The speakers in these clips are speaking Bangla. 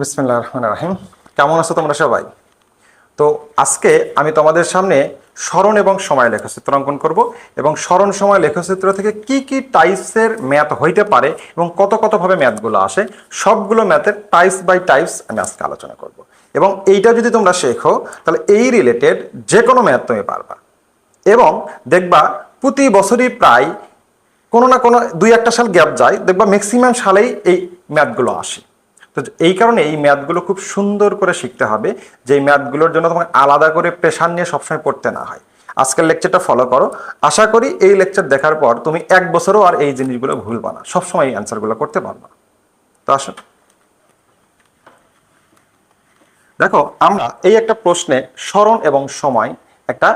বিসমিল্লাহ রহমান রাহিম। কেমন আছো তোমরা সবাই? তো আজকে আমি তোমাদের সামনে স্মরণ এবং সময় লেখচিত্র অঙ্কন করব এবং স্মরণ, সময় লেখচিত্র থেকে কি কি টাইপসের ম্যাথ হইতে পারে এবং কত কত ভাবে ম্যাথগুলো আসে, সবগুলো ম্যাথের টাইপস বাই টাইপস আমি আজকে আলোচনা করব। এবং এইটা যদি তোমরা শেখো, তাহলে এই রিলেটেড যে কোনো ম্যাথ তুমি পারবা। এবং দেখবা প্রতি বছরই প্রায় কোনো না কোনো দুই একটা সাল গ্যাপ যায়, দেখবা ম্যাক্সিমাম সালেই এই ম্যাথগুলো আসে। তো এই কারণে এই ম্যাথগুলো খুব সুন্দর করে শিখতে হবে যে ম্যাথগুলোর জন্য তোমাকে আলাদা করে প্রেশার নিয়ে সবসময় পড়তে না হয়। আজকের লেকচারটা ফলো করো। আশা করি এই লেকচার দেখার পর তুমি এক বছরও আর এই জিনিসগুলো ভুলবা না। সবসময় এই অ্যান্সারগুলো করতে পারবা। তো আসো। দেখো, আমরা এই একটা প্রশ্নে স্মরণ এবং সময় একটা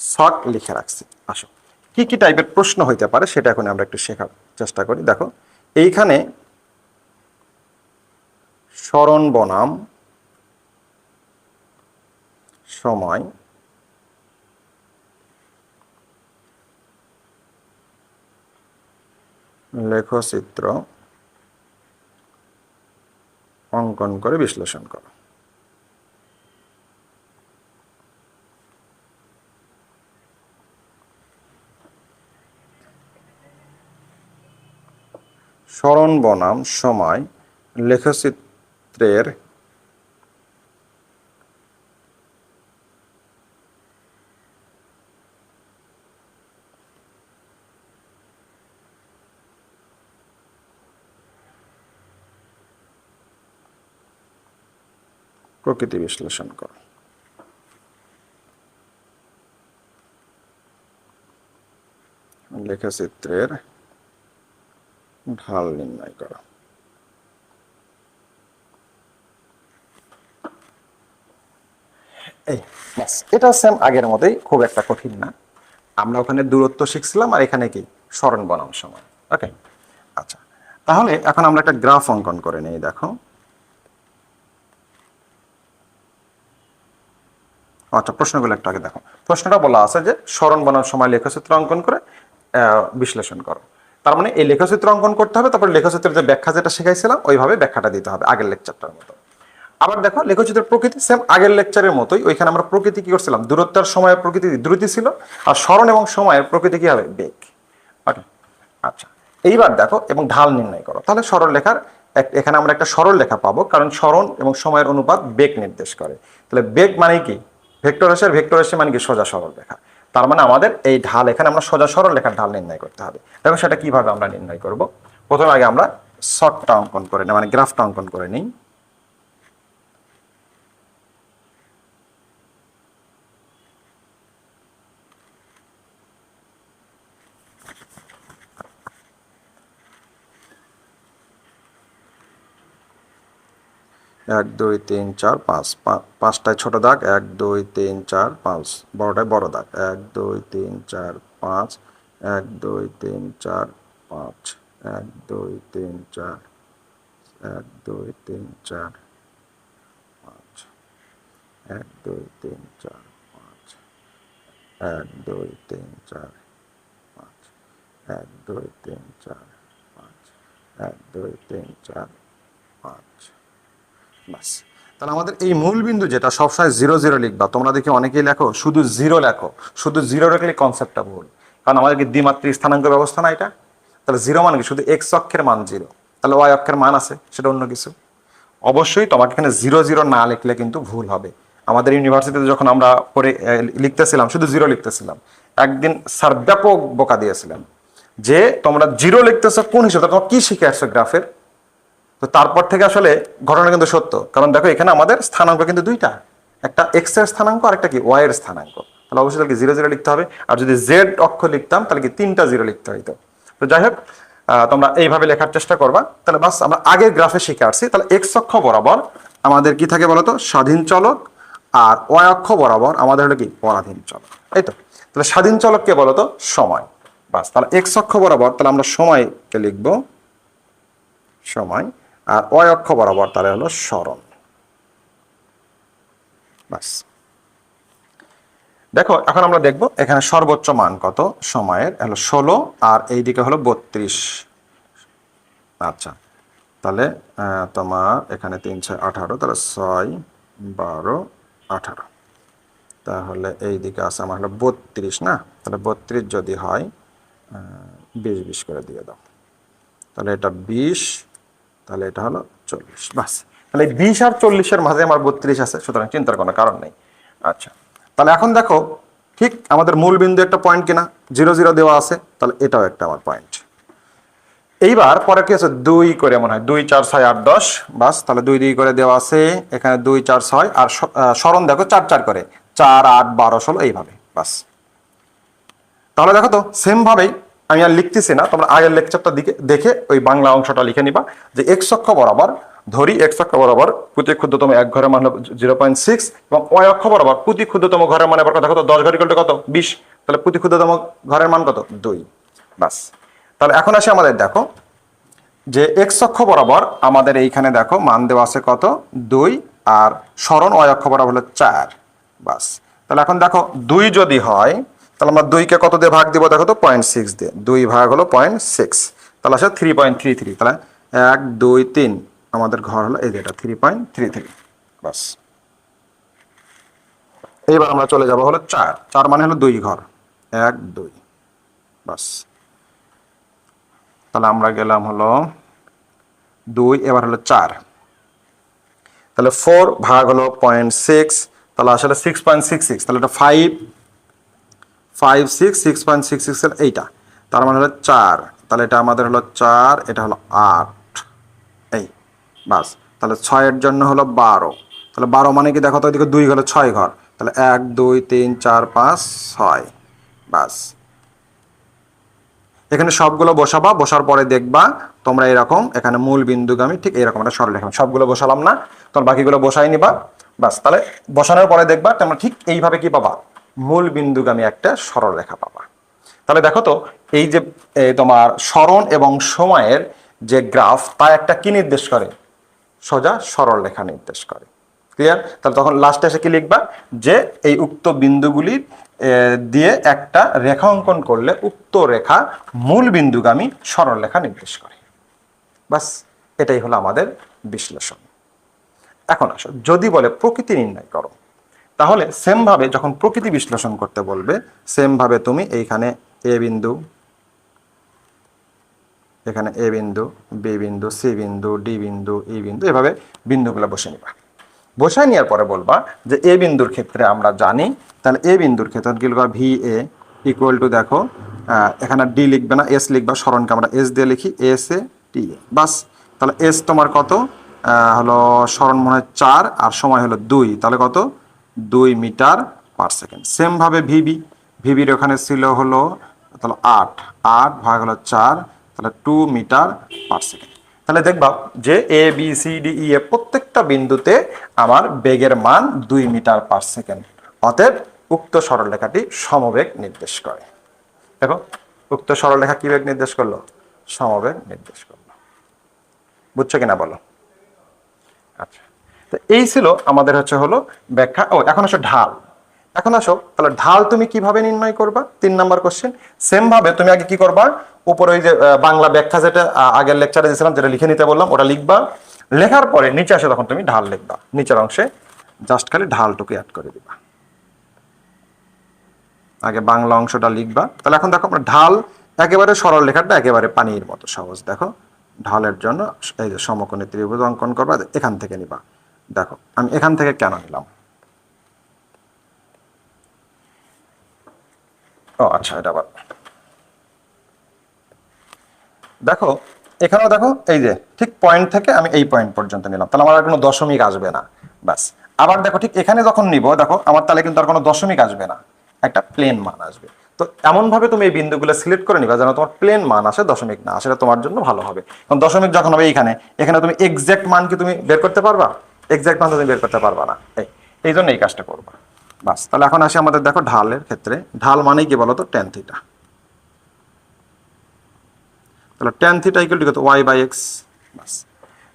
শর্ট লিখে রাখছি। আসো। কি কি টাইপের প্রশ্ন হইতে পারে সেটা এখন আমরা একটু শেখার চেষ্টা করি। দেখো, এইখানে স্মরণ বনাম। সময়। লেখচিত্র। অঙ্কন করে বিশ্লেষণ করো। স্মরণ বনাম সময়। লেখচিত্রের প্রকৃতি বিশ্লেষণ করো। লেখচিত্রের ঢাল নির্ণয় করো। এই ব্যাস এটা সেম আগের মতোই, খুব একটা কঠিন না। আমরা ওখানে দূরত্ব শিখছিলাম আর এখানে কি? স্মরণ বনাম সময়। ওকে আচ্ছা তাহলে এখন আমরা একটা গ্রাফ অঙ্কন করে নিই, দেখো। আচ্ছা প্রশ্নগুলো একটু আগে দেখো। প্রশ্নটা বলা আছে যে, স্মরণ বনাম সময় লেখচিত্র অঙ্কন করে বিশ্লেষণ করো। তার মানে এই লেখচিত্র অঙ্কন করতে হবে, তারপর লেখচিত্রের যে ব্যাখ্যা যেটা শিখাইছিলাম, ওইভাবে ব্যাখ্যাটা দিতে হবে আগের লেকচারটার মতো। আবার দেখো লেখচিত্রের প্রকৃতি সেম আগের লেকচারের মতোই। ওইখানে আমরা প্রকৃতি কি করছিলাম? দূরত্বের সময়ের প্রকৃতি দ্রুতি ছিল, আর স্মরণ এবং সময়ের প্রকৃতি কি হবে? বেগ। ওকে আচ্ছা। এইবার দেখো, এবং ঢাল নির্ণয় করো। তাহলে সরল লেখার এখানে আমরা একটা সরল লেখা পাবো, কারণ স্মরণ এবং সময়ের অনুপাত বেগ নির্দেশ করে। তাহলে বেগ মানে কি? ভেক্টর আর ভেক্টর রাশি মানে কি? সোজা সরল লেখা। তার মানে আমাদের এই ঢাল, এখানে আমরা সোজা সরল লেখার ঢাল নির্ণয় করতে হবে। দেখো, সেটা কীভাবে আমরা নির্ণয় করব? প্রথমে আগে আমরা শর্টটা অঙ্কন করে নিই মানে গ্রাফটা অঙ্কন করে নিই। এক দুই তিন চার পাঁচ পাঁচটায় ছোট দাগ এক দুই তিন চার পাঁচ বড়টায় বড় দাগ এক দুই তিন চার পাঁচ এক দুই তিন চার পাঁচ এক দুই তিন চার এক দুই তিন চার পাঁচ এক দুই তিন চার পাঁচ এক দুই তিন চার পাঁচ এক দুই তিন চার পাঁচ এক দুই তিন চার পাঁচ বাস তাহলে আমাদের এই মূল বিন্দু যেটা সবসময় জিরো জিরো লিখবা তোমরা দেখি অনেকেই লেখো শুধু জিরো লেখো শুধু জিরো রাখলে কনসেপ্টটা ভুল। কারণ আমাদের কি দ্বিমাত্রিক স্থানাঙ্ক ব্যবস্থা না এটা? তাহলে জিরো মানে কি? শুধু এক্স অক্ষের মান জিরো। তাহলে ওয়াই অক্ষের মান আছে সেটা অন্য কিছু। অবশ্যই তোমাকে এখানে জিরো জিরো না লিখলে কিন্তু ভুল হবে। আমাদের ইউনিভার্সিটিতে যখন আমরা আহ, লিখতেছিলাম শুধু জিরো লিখতেছিলাম একদিন স্যার ব্যাপক বোকা দিয়েছিলেন যে তোমরা জিরো লিখতেছো কোন হিসেবে? তোমরা কি শিখে আসছো গ্রাফের? তো তারপর থেকে আসলে ঘটনা কিন্তু সত্য। কারণ দেখো, এখানে আমাদের স্থানাঙ্ক কিন্তু দুইটা। একটা এক্সের স্থানাঙ্ক আর একটা কি ওয়াই এর স্থানাঙ্ক। তাহলে অবশ্যই তাহলে জিরো জিরো লিখতে হবে? আর যদি জেড অক্ষ লিখতাম, তাহলে কি তিনটা জিরো লিখতে হইতো। তো যাই হোক তোমরা এইভাবে লেখার চেষ্টা করবা। তাহলে বাস, আমরা আগের গ্রাফে শিখে আসছি। তাহলে এক্স অক্ষ বরাবর আমাদের কি থাকে বলতো? স্বাধীন চলক আর ওয়াই অক্ষ বরাবর আমাদের হলো কি? পরাধীন চলক। এই তো। তাহলে স্বাধীন চলককে বলতো সময়। বাস, তাহলে এক্স অক্ষ বরাবর, তাহলে আমরা সময়কে লিখব। সময় আর অয় অক্ষ বরাবর তাহলে হলো স্মরণ। বাস দেখো, এখন আমরা দেখব এখানে সর্বোচ্চ মান কত সময়ের, হলো ষোলো, আর এই দিকে হলো বত্রিশ। আচ্ছা তাহলে তোমার এখানে তিন, ছয়, আঠারো, তাহলে ছয়, বারো, আঠারো। তাহলে এই দিকে আছে আমার হলো বত্রিশ, না? তাহলে বত্রিশ যদি হয় বিশ বিশ করে দিয়ে দাও। তাহলে এটা বিশ তাহলে এটা হলো চল্লিশ। বাস, তাহলে বিশ আর চল্লিশের মাঝে আমার বত্রিশ আছে, সুতরাং চিন্তার কোনো কারণ নেই। আচ্ছা তাহলে এখন দেখো, ঠিক আমাদের মূল বিন্দু একটা পয়েন্ট কিনা জিরো জিরো দেওয়া আছে, তাহলে এটাও একটা আমার পয়েন্ট এইবার পরে কি আছে? দুই করে মনে হয়, দুই, চার, ছয়, আট, দশ। বাস, তাহলে দুই দুই করে দেওয়া আছে, এখানে দুই, চার, ছয়, আর স্মরণ দেখো, চার চার করে, চার, আট, বারো, ষোলো, এইভাবে, বাস। তাহলে দেখো তো সেম ভাবেই আমি আর লিখতেছি না, তোমরা আগের লেকচারটা দিকে দেখে ওই বাংলা অংশটা লিখে নিবা, যে এক্স অক্ষ বরাবর ধরি এক্স অক্ষ বরাবর প্রতি ক্ষুদ্রতম এক ঘরের মান জিরো পয়েন্ট সিক্স এবং ওয়াই অক্ষ বরাবর প্রতি ক্ষুদ্রতম ঘরের মান এবার কথা কত? দশ ঘর কত? বিশ। তাহলে প্রতি ক্ষুদ্রতম ঘরের মান কত? দুই। বাস তাহলে এখন আসে আমাদের, দেখো, যে এক্স অক্ষ বরাবর আমাদের এইখানে দেখো, মান দেওয়া আছে কত? দুই আর স্মরণ অক্ষ বরাবর হলো চার। বাস তাহলে এখন দেখো, দুই যদি হয় তাহলে আমরা দুইকে কত দিয়ে ভাগ দিব? দেখো তো পয়েন্ট সিক্স দিয়ে। দুই ভাগ হলো পয়েন্ট সিক্স তাহলে আসে থ্রি পয়েন্ট থ্রি থ্রি তাহলে এক, দুই, তিন। আমাদের ঘর হলো এই যেটা থ্রি পয়েন্ট থ্রি থ্রি বাস এইবার আমরা চলে যাব হলো চার। চার মানে হলো দুই ঘর। এক, দুই। বাস তাহলে আমরা গেলাম হলো দুই, এবার হলো চার। তাহলে ফোর ভাগ হলো পয়েন্ট সিক্স তাহলে আসলে সিক্স পয়েন্ট সিক্স সিক্স তাহলে এটা five five six six point six six এইটা। তার মানে হলো চার। তাহলে এটা আমাদের হলো চার, এটা হলো আট। এই, বাস। তাহলে ছয়ের জন্য হলো বারো। তাহলে বারো মানে কি? দেখো তো ওইদিকে দুই হলো ছয় ঘর। তাহলে এক, দুই, তিন, চার, পাঁচ, ছয়। বাস। এখানে সবগুলো বসাবা, বসার পরে দেখবা তোমরা এরকম এখানে মূল বিন্দুগামী ঠিক এরকম একটা সরল সরলরেখা সবগুলো বসালাম না। তোমরা বাকিগুলো বসাই নিবা। বাস। তাহলে বসানোর পরে দেখবা তোমরা ঠিক এইভাবে কি পাবা? মূল বিন্দুগামী একটা সরলরেখা পাবা। তাহলে দেখো তো, এই যে তোমার স্মরণ এবং সময়ের যে গ্রাফ, তা একটা কি নির্দেশ করে? সোজা সরল রেখা নির্দেশ করে। ক্লিয়ার তাহলে তখন লাস্টে এসে কি লিখবা? যে এই উক্ত বিন্দুগুলি দিয়ে একটা রেখা অঙ্কন করলে উক্ত রেখা মূল বিন্দুগামী সরল রেখা নির্দেশ করে। বাস এটাই হলো আমাদের বিশ্লেষণ। এখন আসো, যদি বলে প্রকৃতি নির্ণয় করো। তাহলে সেম ভাবে যখন প্রকৃতি বিশ্লেষণ করতে বলবে সেম ভাবে তুমি এইখানে এ বিন্দু, এখানে এ বিন্দু, বি বিন্দু, সি বিন্দু, ডি বিন্দু, ই বিন্দু, এভাবে বিন্দুগুলো বসে নিবা। বসায় নেওয়ার পরে বলবা যে এ বিন্দুর ক্ষেত্রে আমরা জানি, তাহলে এ বিন্দুর ক্ষেত্রে কি লিখবা ভি এ ইকুয়াল টু দেখো এখানে ডি লিখবে না, এস লিখবা, স্মরণকে আমরা এস দিয়ে লিখি, এস এ টি এ। বাস, তাহলে এস তোমার কত? হলো স্মরণ মনে হয় চার, আর সময় হলো দুই, তাহলে কত? দুই মিটার পার সেকেন্ড সেমভাবে ভিবি ভিবির ওখানে ছিল হলো, তাহলে আট। আট ভাগ হলো চার, তাহলে টু মিটার পার সেকেন্ড তাহলে দেখবা যে A B C D E এ প্রত্যেকটা বিন্দুতে আমার বেগের মান দুই মিটার পার সেকেন্ড অতএব উক্ত সরলরেখাটি সমবেগ নির্দেশ করে। দেখো, উক্ত সরলরেখা কি বেগ নির্দেশ করল? সমবেগ নির্দেশ করল। বুঝছ কিনা বলো? আচ্ছা। তো এই ছিল আমাদের হচ্ছে হলো ব্যাখ্যা। ও, এখন আসো ঢাল। এখন আসো, তাহলে ঢাল তুমি কীভাবে নির্ণয় করবা? তিন নাম্বার কোশ্চেন সেম ভাবে তুমি আগে কি করবা? উপরে ওই যে বাংলা ব্যাখ্যা যেটা আগের লেকচারে দিয়েছিলাম, যেটা লিখে নিতে বললাম, ওটা লিখবা। লেখার পরে নিচে আসে তখন তুমি ঢাল লিখবা। নিচের অংশে জাস্ট খালি ঢালটুকু অ্যাড করে দিবা। আগে বাংলা অংশটা লিখবা। তাহলে এখন দেখো আমরা ঢাল একেবারে সরল লেখাটা একেবারে পানির মতো সহজ। দেখো, ঢালের জন্য এই যে সমকোণী ত্রিভুজ অঙ্কন করবা, এখান থেকে নিবা। দেখো, আমি এখান থেকে কেন নিলাম? ও আচ্ছা এটা আবার। দেখো, এখানেও দেখো, এই যে, ঠিক পয়েন্ট থেকে আমি এই পয়েন্ট পর্যন্ত নিলাম। তাহলে আমার আর কোনো দশমিক আসবে না। ব্যাস। আবার দেখো, ঠিক এখানে যখন নিব, দেখো, আমার তাহলে কিন্তু আর কোনো দশমিক আসবে না। একটা প্লেন মান আসবে। তো এমন ভাবে তুমি এই বিন্দুগুলো সিলেক্ট করে নিবা, যেন তোমার প্লেন মান আসে, দশমিক না সেটা তোমার জন্য ভালো হবে। কারণ দশমিক যখন হবে এইখানে, এখানে তুমি এক্সাক্ট মান কি তুমি বের করতে পারবা? এক্সাক্ট মান তুমি বের করতে পারবা না। এই জন্য এই কাজটা করবা। বাস, তাহলে এখন আসি আমাদের, দেখো, ঢালের ক্ষেত্রে। ঢাল মানেই কি বলতো? টেন থিটা তাহলে tan theta equal to Y by X বাস,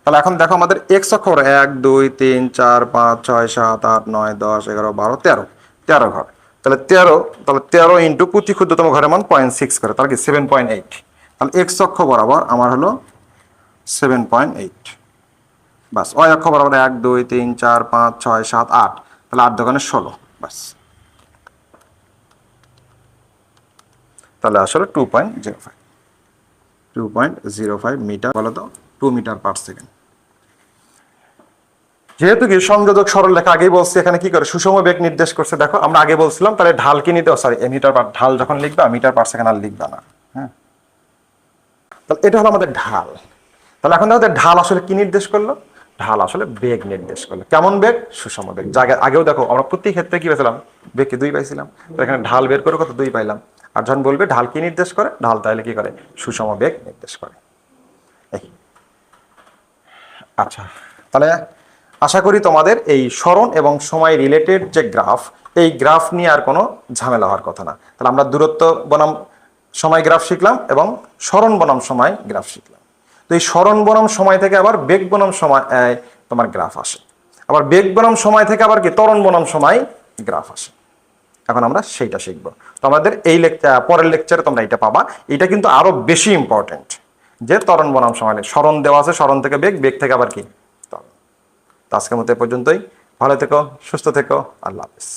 তাহলে এখন দেখো আমাদের এক্স অক্ষর এক, দুই, তিন, চার, পাঁচ, ছয়, সাত, আট, নয়, দশ, এগারো, বারো, তেরো। তেরো ঘর। তাহলে তেরো তাহলে তেরো ইন্টু প্রতি ক্ষুদ্রতম ঘরের মান পয়েন্ট সিক্স করে। তাহলে কি? সেভেন পয়েন্ট এইট তাহলে এক্স অক্ষ বরাবর আমার হলো সেভেন পয়েন্ট এইট বাস ওই অক্ষ বরাবর এক, দুই, তিন, চার, পাঁচ, ছয়, সাত, আট। তাহলে আট দোকানে ষোলো, বাস। তাহলে আসলে two point zero five. Two point zero five meter, বলো তো, টু মিটার পার সেকেন্ড। যেহেতু কি সংযোজক সরল লেখা, আগেই বলছি এখানে কি করে, সুষম বেগ নির্দেশ করছে। দেখো, আমরা আগে বলছিলাম, তাহলে ঢাল কি নিতে সরি মিটার পার, ঢাল যখন লিখবা, মিটার পার সেকেন্ড আর লিখবা না। হ্যাঁ? তাহলে এটা হলো আমাদের ঢাল। তাহলে এখন আমাদের ঢাল আসলে কি নির্দেশ করল? ঢাল আসলে বেগ নির্দেশ করল। কেমন বেগ? সুষম বেগ। জায়গা আগেও দেখো, আমরা প্রতি ক্ষেত্রে কি পেয়েছিলাম বেগ কি দুই পাইছিলাম। এখানে ঢাল বের করে কত? দুই পাইলাম। আর যখন বলবে ঢাল কি নির্দেশ করে? ঢাল তাহলে কি করে? সুষম বেগ নির্দেশ করে। আচ্ছা তাহলে আশা করি তোমাদের এই স্মরণ এবং সময় রিলেটেড যে গ্রাফ এই গ্রাফ নিয়ে আর কোনো ঝামেলা হওয়ার কথা না। তাহলে আমরা দূরত্ব বনাম সময় গ্রাফ শিখলাম এবং স্মরণ বনাম সময় গ্রাফ শিখলাম। তো এই স্মরণ বনাম সময় থেকে আবার বেগ বনাম সময় তোমার গ্রাফ আসে। আবার বেগ বনাম সময় থেকে আবার কি? তরণ বনাম সময় গ্রাফ আসে। এখন আমরা সেইটা শিখব। তো আমাদের এই লেকচার পরের লেকচারে তোমরা এটা পাবা। এটা কিন্তু আরও বেশি ইম্পর্টেন্ট যে তরণ বনাম সময় স্মরণ দেওয়া আছে, স্মরণ থেকে বেগ বেগ থেকে আবার কি? ত্বরণ। তো আজকের মতো এ পর্যন্তই। ভালো থেকো, সুস্থ থেকো। আল্লাহ হাফিজ।